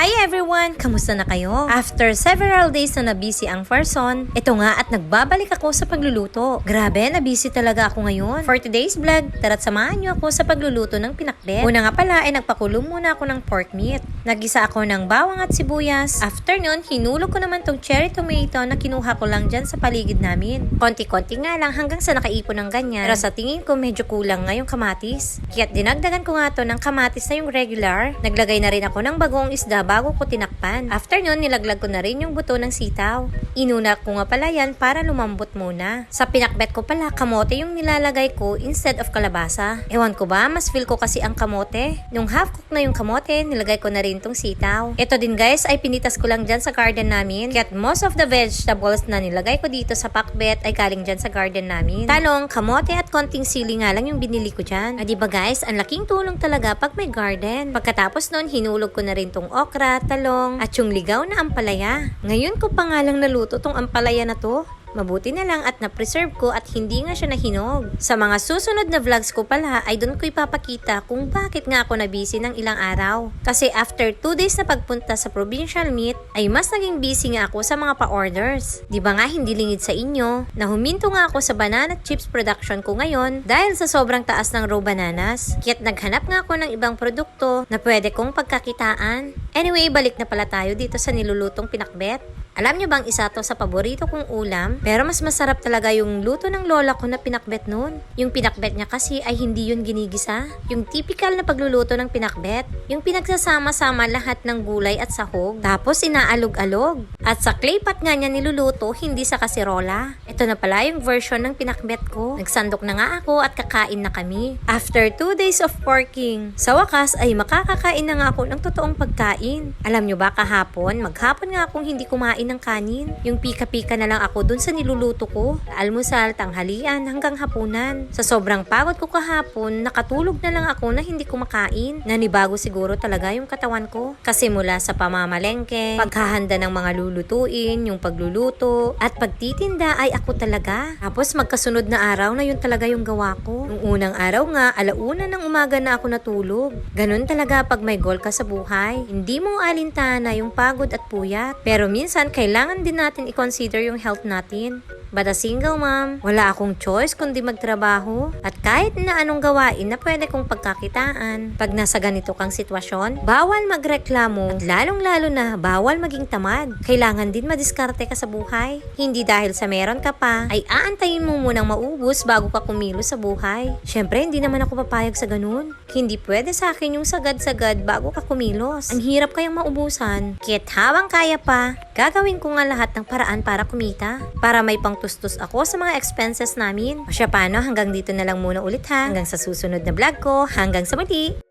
Hi everyone! Kamusta na kayo? After several days na nabisi ang person, ito nga at nagbabalik ako sa pagluluto. Grabe, nabisi talaga ako ngayon. For today's vlog, tara't samahan niyo ako sa pagluluto ng pinakbet. Una nga pala ay nagpakulo muna ako ng pork meat. Nagisa ako ng bawang at sibuyas. After nun, hinulog ko naman tong cherry tomato na kinuha ko lang dyan sa paligid namin. Konti-konti nga lang hanggang sa nakaipon ng ganyan. Pero sa tingin ko medyo kulang nga kamatis. Kaya't dinagdagan ko nga to ng kamatis na yung regular. Naglagay na rin ako ng bagong isda bago ko tinakpan. After nun, nilaglag ko na rin yung buto ng sitaw. Inuna ko nga pala yan para lumambot muna. Sa pinakbet ko pala, kamote yung nilalagay ko instead of kalabasa. Ewan ko ba, mas feel ko kasi ang kamote. Nung half cook na yung kamote, nilagay ko na rin tong sitaw. Ito din guys, ay pinitas ko lang dyan sa garden namin. Kaya't most of the vegetables na nilagay ko dito sa pakbet ay galing dyan sa garden namin. Talong, kamote at konting sili nga lang yung binili ko dyan. Ah, di ba guys, ang laking tulong talaga pag may garden. Pagkatapos nun, hinulog ko na rin tong okra, talong, at yung ligaw na ampalaya. Ngayon ko pa nga lang naluto tong ampalaya na to. Mabuti na lang at na-preserve ko at hindi nga siya nahinog. Sa mga susunod na vlogs ko pala ay doon ko ipapakita kung bakit nga ako nabisi ng ilang araw. Kasi after 2 days na pagpunta sa provincial meet ay mas naging busy nga ako sa mga pa-orders. Di ba nga hindi lingid sa inyo na huminto nga ako sa banana chips production ko ngayon dahil sa sobrang taas ng raw bananas. Kaya't naghanap nga ako ng ibang produkto na pwede kong pagkakitaan. Anyway, balik na pala tayo dito sa nilulutong pinakbet. Alam niyo bang isa to sa paborito kong ulam? Pero mas masarap talaga yung luto ng lola ko na pinakbet noon. Yung pinakbet niya kasi ay hindi yun ginigisa. Yung typical na pagluluto ng pinakbet. Yung pinagsasama-sama lahat ng gulay at sahog. Tapos inaalog-alog. At sa clay pot nga niya niluluto, hindi sa kasirola. Ito na pala yung version ng pinakbet ko. Nagsandok na nga ako at kakain na kami. After 2 days of working, sa wakas ay makakakain na nga ako ng totoong pagkain. Alam nyo ba kahapon, maghapon nga akong hindi kumain ng kanin. Yung pika-pika na lang ako dun sa niluluto ko. Almusal, tanghalian, hanggang hapunan. Sa sobrang pagod ko kahapon, nakatulog na lang ako na hindi kumakain. Nanibago siguro talaga yung katawan ko. Kasi mula sa pamamalengke, paghahanda ng mga lulutuin, yung pagluluto, at pagtitinda ay ako talaga. Tapos magkasunod na araw na yun talaga yung gawa ko. Nung unang araw nga, alauna ng umaga na ako natulog. Ganun talaga pag may goal ka sa buhay. Hindi mo alintana yung pagod at puyat. Pero minsan, kailangan din natin i-consider yung health natin natin. But a single mom, wala akong choice kundi magtrabaho. At kahit na anong gawain na pwede kong pagkakitaan, pag nasa ganito kang sitwasyon, bawal magreklamo at lalong-lalo na bawal maging tamad. Kailangan din madiskarte ka sa buhay. Hindi dahil sa meron ka pa, ay aantayin mo munang maubos bago ka kumilos sa buhay. Syempre, hindi naman ako papayag sa ganun. Hindi pwede sa akin yung sagad-sagad bago ka kumilos. Ang hirap kayang maubusan. Kit habang kaya pa, gagawin ko nga lahat ng paraan para kumita. Para may pangtustos ako sa mga expenses namin. O siya paano, hanggang dito na lang muna ulit ha. Hanggang sa susunod na vlog ko. Hanggang sa muli.